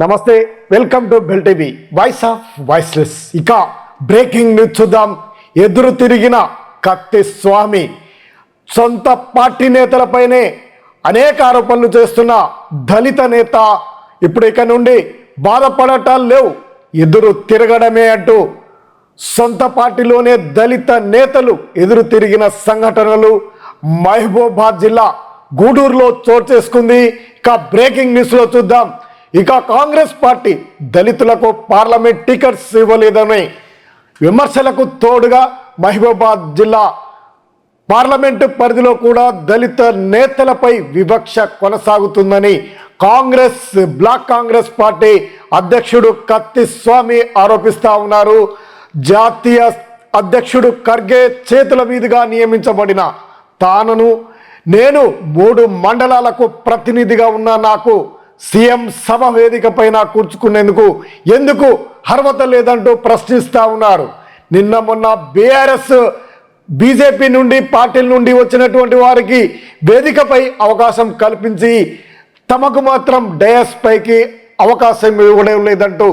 నమస్తే welcome to Bell TV. Voice of voiceless ఇక breaking news చూద్దాం. ఎదురు తిరిగిన కత్తి స్వామి సొంత పార్టీ నేతలపైనే అనేక ఆరోపణలు చేస్తున్న దళిత నేత ఇప్పుడు ఇక నుండి బాధపడటాలు లేవు. ఎదురు తిరగడమే అంటూ సొంత పార్టీలోనే దళిత నేతలు ఎదురు తిరిగిన సంఘటనలు మహబూబాద్ జిల్లా గూడూరులో చోటు చేసుకుంది. ఇక బ్రేకింగ్ న్యూస్లో చూద్దాం. ఇక కాంగ్రెస్ పార్టీ దళితులకు పార్లమెంట్ టికెట్స్ ఇవ్వలేదని విమర్శలకు తోడుగా మహబూబాద్ జిల్లా పార్లమెంటు పరిధిలో కూడా దళిత నేతలపై వివక్ష కొనసాగుతుందని కాంగ్రెస్ బ్లాక్ కాంగ్రెస్ పార్టీ అధ్యక్షుడు కత్తి స్వామి ఆరోపిస్తా ఉన్నారు. జాతీయ అధ్యక్షుడు ఖర్గే చేతుల మీదుగా నియమించబడిన తానును నేను మూడు మండలాలకు ప్రతినిధిగా ఉన్న నాకు సీఎం సభ వేదిక పైన కూర్చుకునేందుకు ఎందుకు అర్హత లేదంటూ ప్రశ్నిస్తూ ఉన్నారు. నిన్న మొన్న బీఆర్ఎస్ బీజేపీ నుండి పార్టీల నుండి వచ్చినటువంటి వారికి వేదికపై అవకాశం కల్పించి తమకు మాత్రం డయస్ పైకి అవకాశం ఇవ్వడం లేదంటూ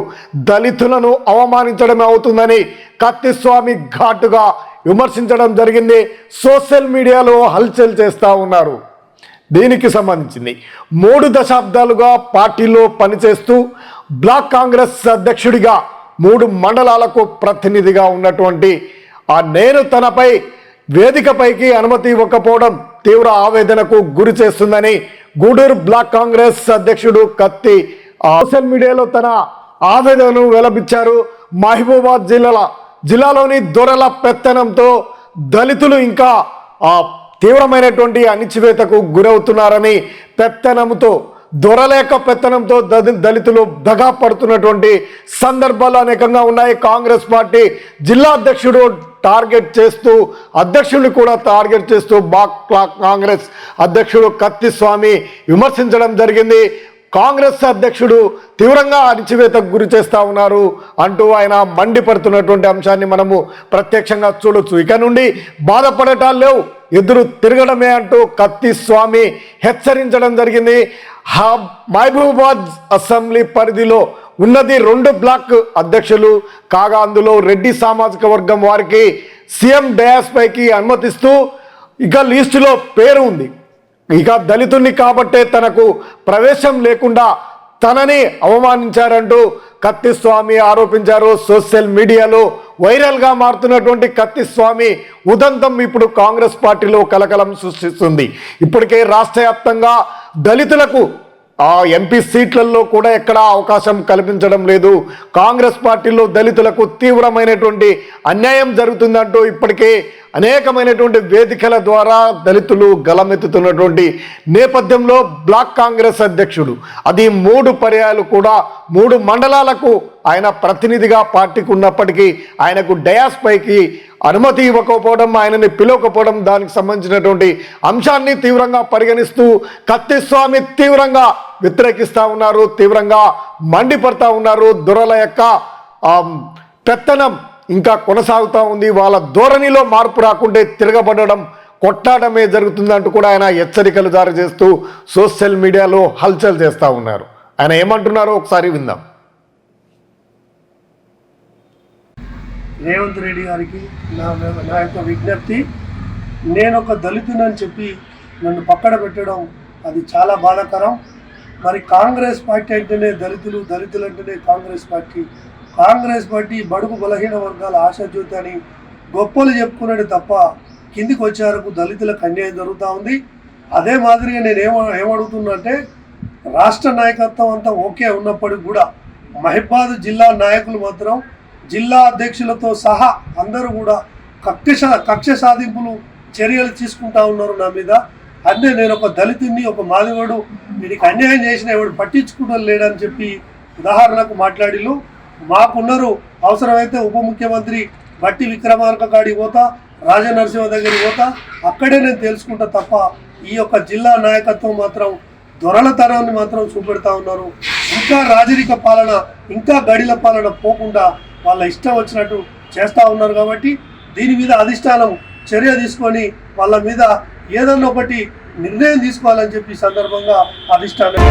దళితులను అవమానించడమే అవుతుందని కత్తిస్వామి ఘాటుగా విమర్శించడం జరిగింది. సోషల్ మీడియాలో హల్చల్ చేస్తూ ఉన్నారు. దీనికి సంబంధించింది. మూడు దశాబ్దాలుగా పార్టీలో పనిచేస్తూ బ్లాక్ కాంగ్రెస్ అధ్యక్షుడిగా మూడు మండలాలకు ప్రతినిధిగా ఉన్నటువంటి ఆ నేను తనపై వేదికపైకి అనుమతి ఇవ్వకపోవడం తీవ్ర ఆవేదనకు గురి చేస్తుందని గూడూరు బ్లాక్ కాంగ్రెస్ అధ్యక్షుడు కత్తి సోషల్ మీడియాలో తన ఆవేదనను వెలబిచ్చారు మహబూబాద్ జిల్లాల జిల్లాలోని దొరల పెత్తనంతో దళితులు ఇంకా ఆ తీవ్రమైనటువంటి అణిచివేతకు గురవుతున్నారని పెత్తనంతో దొరలేక పెత్తనంతో దళి- దళితులు దగా పడుతున్నటువంటి సందర్భాలు అనేకంగా ఉన్నాయి. కాంగ్రెస్ పార్టీ జిల్లా అధ్యక్షుడు టార్గెట్ చేస్తూ అధ్యక్షుడిని కూడా టార్గెట్ చేస్తూ బాక్ క్లాక్ కాంగ్రెస్ అధ్యక్షుడు కత్తి స్వామి విమర్శించడం జరిగింది. కాంగ్రెస్ అధ్యక్షుడు తీవ్రంగా అణిచివేతకు గురి చేస్తా ఉన్నారు అంటూ ఆయన మండిపడుతున్నటువంటి అంశాన్ని మనము ప్రత్యక్షంగా చూడొచ్చు. ఇక నుండి బాధపడటాలు లేవు. ఎదురు తిరగడమే అంటూ కత్తి స్వామి హెచ్చరించడం జరిగింది. హా మహబూబాద్ అసెంబ్లీ పరిధిలో ఉన్నది రెండు బ్లాక్ అధ్యక్షులు. కాగా అందులో రెడ్డి సామాజిక వర్గం వారికి సీఎం డయాస్ పైకి అనుమతిస్తూ ఇక లిస్టులో పేరు ఉంది. ఇక దళితుణ్ణి కాబట్టే తనకు ప్రవేశం లేకుండా తనని అవమానించారంటూ కత్తి స్వామి ఆరోపించారు. సోషల్ మీడియాలో వైరల్గా మారుతున్నటువంటి కత్తి స్వామి ఉదంతం ఇప్పుడు కాంగ్రెస్ పార్టీలో కలకలం సృష్టిస్తుంది. ఇప్పటికే రాష్ట్ర వ్యాప్తంగా దళితులకు ఆ ఎంపీ సీట్లలో కూడా ఎక్కడా అవకాశం కల్పించడం లేదు. కాంగ్రెస్ పార్టీలో దళితులకు తీవ్రమైనటువంటి అన్యాయం జరుగుతుందంటూ ఇప్పటికే అనేకమైనటువంటి వేదికల ద్వారా దళితులు గలమెత్తుతున్నటువంటి నేపథ్యంలో బ్లాక్ కాంగ్రెస్ అధ్యక్షుడు. అది మూడు పర్యాయాలు కూడా మూడు మండలాలకు ఆయన ప్రతినిధిగా పార్టీకి ఉన్నప్పటికీ ఆయనకు డయాస్ పైకి అనుమతి ఇవ్వకపోవడం ఆయనని పిలవకపోవడం దానికి సంబంధించినటువంటి అంశాన్ని తీవ్రంగా పరిగణిస్తూ కత్తిస్వామి తీవ్రంగా వ్యతిరేకిస్తూ ఉన్నారు తీవ్రంగా మండిపడతా ఉన్నారు. దొరల యొక్క పెత్తనం ఇంకా కొనసాగుతూ ఉంది. వాళ్ళ ధోరణిలో మార్పు రాకుంటే తిరగబడడం కొట్టాడమే జరుగుతుందంటూ కూడా ఆయన హెచ్చరికలు జారీ చేస్తూ సోషల్ మీడియాలో హల్చల్ చేస్తూ ఉన్నారు. ఆయన ఏమంటున్నారో ఒకసారి విందాం. రేవంత్ రెడ్డి గారికి నా నా యొక్క విజ్ఞప్తి నేను ఒక దళితునని చెప్పి నన్ను పక్కన పెట్టడం అది చాలా బాధాకరం. మరి కాంగ్రెస్ పార్టీ అంటేనే దళితులు దళితులు అంటేనే కాంగ్రెస్ పార్టీ. కాంగ్రెస్ పార్టీ బడుగు బలహీన వర్గాల ఆశాజ్యోతి అని గొప్పలు చెప్పుకున్నాడు తప్ప కిందికి వచ్చే వరకు దళితులకు అన్యాయం జరుగుతూ ఉంది. అదే మాదిరిగా నేను ఏమ ఏమడుగుతున్నా అంటే రాష్ట్ర నాయకత్వం అంతా ఓకే ఉన్నప్పటికి కూడా మహిబాద్ జిల్లా నాయకులు మాత్రం జిల్లా అధ్యక్షులతో సహా అందరూ కూడా కక్ష కక్ష సాధింపులు చర్యలు తీసుకుంటా ఉన్నారు నా మీద. అంటే నేను ఒక దళితుడిని ఒక మాదివాడు వీడికి అన్యాయం చేసిన ఎవడు పట్టించుకోవడం లేడని చెప్పి ఉదాహరణకు మాట్లాడిలు మాకున్నారు అవసరమైతే ఉప ముఖ్యమంత్రి బట్టి విక్రమార్క కాడికి పోతా రాజనరసింహ దగ్గరికి పోతా. అక్కడే నేను తెలుసుకుంటా తప్ప ఈ యొక్క జిల్లా నాయకత్వం మాత్రం దొరలతనాన్ని మాత్రం చూపెడతా ఉన్నారు. ఇంకా రాజరిక పాలన ఇంకా గడిల పాలన పోకుండా వాళ్ళ ఇష్టం వచ్చినట్టు చేస్తూ ఉన్నారు కాబట్టి దీని మీద అధిష్టానం చర్య తీసుకొని వాళ్ళ మీద ఏదన్నా ఒకటి నిర్ణయం తీసుకోవాలని చెప్పి సందర్భంగా అధిష్టానం